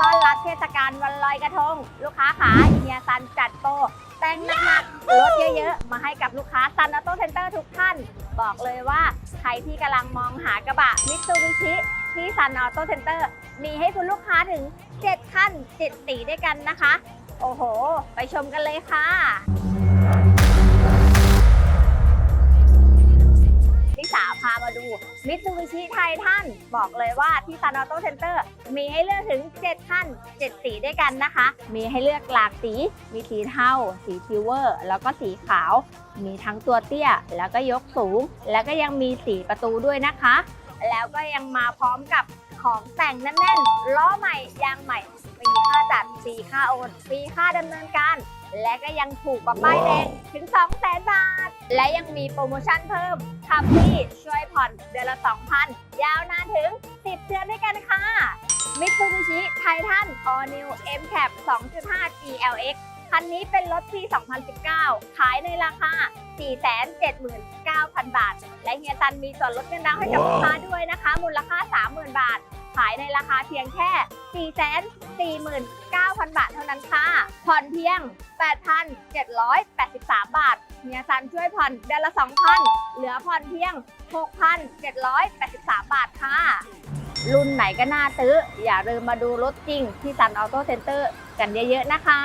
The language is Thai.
ต้อนรับเทศกาลวันลอยกระทง ลูกค้าขาเฮียซันจัดโปรแต่งหนักๆลดเยอะๆ มาให้กับลูกค้าซันออโต้เซ็นเตอร์ทุกท่าน บอกเลยว่าใครที่กำลังมองหากระบะมิตซูบิชิที่ซันออโต้เซ็นเตอร์มีให้คุณลูกค้าถึง 7 ขั้น 7 สีด้วยกันนะคะ โอ้โห ไปชมกันเลยค่ะ มิตซูบิชิไททันบอกเลยว่าที่ซันออโต้เซ็นเตอร์มีให้เลือกถึง7ขั้น7 สีด้วยกันนะคะ มีให้เลือกหลากสี มีสีเทา สีซิลเวอร์ แล้วก็สีขาว มีทั้งตัวเตี้ย แล้วก็ยกสูง แล้วก็ยังมีสีประตูด้วยนะคะ แล้วก็ยังมาพร้อมกับของแต่งแน่นๆล้อใหม่ยางใหม่ ฟรีค่าจัดฟรีค่าโอนฟรีค่าดำเนินการ และก็ยังถูกกว่าป้ายแดงถึง 2 0 0 0 0 0บาท และยังมีโปรโมชั่นเพิ่มทำที่ช่วยผ่อนเดือนละ 2,000 ยาวนานถึง 10 เดือนด้วยกันค่ะ Mitsubishi Titan All New M Cap 2.5 GLX คันนี้เป็นรถปี2019 ขายในราคา 479,000 บาท และเฮียซันมีส่วนลดเงินดาวให้กับลูกค้าด้วยนะคะ มูลค่า 30,000 บาท ขายในราคาเพียงแค่ 449,000 บาทเท่านั้นค่ะ ผ่อนเพียง 8,783 บาทเฮียซันช่วยผ่อนเดือนละ 2,000 เหลือผ่อนเพียง 6,783 บาทค่ะ รุ่นไหนก็น่าซื้อ อย่าลืมมาดูรถจริงที่ซันออโต้เซ็นเตอร์กันเยอะๆนะคะ